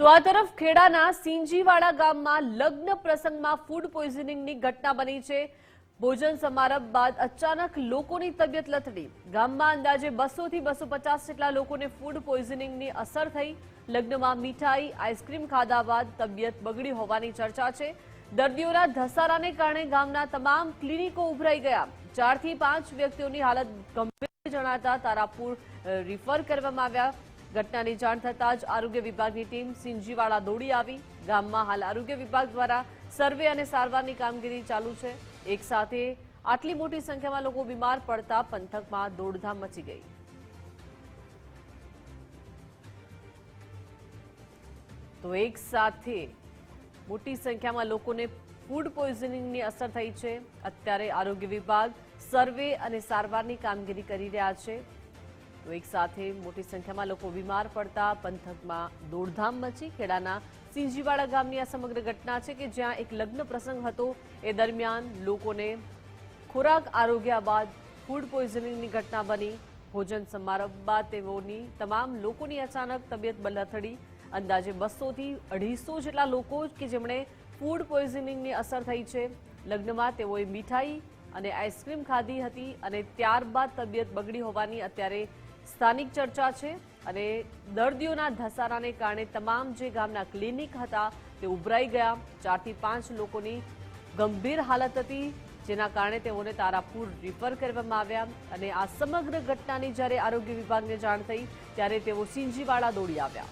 તો આ તરફ ખેડાના સિંજીવાડા ગામમાં લગ્ન પ્રસંગમાં ફૂડ પોઈઝનિંગની ઘટના બની છે. ભોજન સમારંભ બાદ અચાનક લોકોની તબિયત લથડી. ગામમાં અંદાજે બસો થી બસો પચાસ જેટલા લોકોને ફૂડ પોઈઝનિંગની અસર થઈ. લગ્નમાં મીઠાઈ, આઈસ્ક્રીમ ખાધા બાદ તબિયત બગડી હોવાની ચર્ચા છે. દર્દીઓના ધસારાને કારણે ગામના તમામ ક્લિનિકો ઉભરાઈ ગયા. ચારથી પાંચ વ્યક્તિઓની હાલત ગંભીર જણાતા તારાપુર રિફર કરવામાં આવ્યા. ઘટનાની જાણ થતાં જ આરોગ્ય વિભાગની ટીમ સિંજીવાડા દોડી આવી. ગામમાં હાલ આરોગ્ય વિભાગ દ્વારા સર્વે અને સારવારની કામગીરી ચાલુ છે. એક સાથે આટલી મોટી સંખ્યામાં લોકો બીમાર પડતા પંથકમાં દોડધામ મચી ગઈ. તો એક સાથે મોટી સંખ્યામાં લોકોને ફૂડ પોઈઝનિંગની અસર થઈ છે. અત્યારે આરોગ્ય વિભાગ સર્વે અને સારવારની કામગીરી કરી રહ્યા છે. તો એક સાથે મોટી સંખ્યામાં લોકો બીમાર પડતા પંથકમાં દોડધામ મચી ખેડાના સિંજીવાડા ગામની આ સમગ્ર ઘટના છે કે જ્યાં એક લગ્ન પ્રસંગ હતો. એ દરમિયાન લોકોને ખોરાક આરોગ્યા બાદ ફૂડ પોઈઝનિંગની ઘટના બની. ભોજન સમારંભ બાદ તેઓની તમામ લોકોની અચાનક તબિયત બલથડી. અંદાજે બસોથી અઢીસો જેટલા લોકો કે જેમણે ફૂડ પોઈઝનિંગની અસર થઈ છે. લગ્નમાં તેઓએ મીઠાઈ અને આઈસ્ક્રીમ ખાધી હતી અને ત્યારબાદ તબિયત બગડી હોવાની અત્યારે સ્થાનિક ચર્ચા છે અને દર્દીઓના ધસારાને કારણે તમામ જે ગામના ક્લિનિક હતા તે ઉભરાઈ ગયા. ચારથી પાંચ લોકોની ગંભીર હાલત હતી, જેના કારણે તેઓને તારાપુર રિફર કરવામાં આવ્યા અને આ સમગ્ર ઘટનાની જ્યારે આરોગ્ય વિભાગને જાણ થઈ, ત્યારે તેઓ સિંજીવાડા દોડી આવ્યા.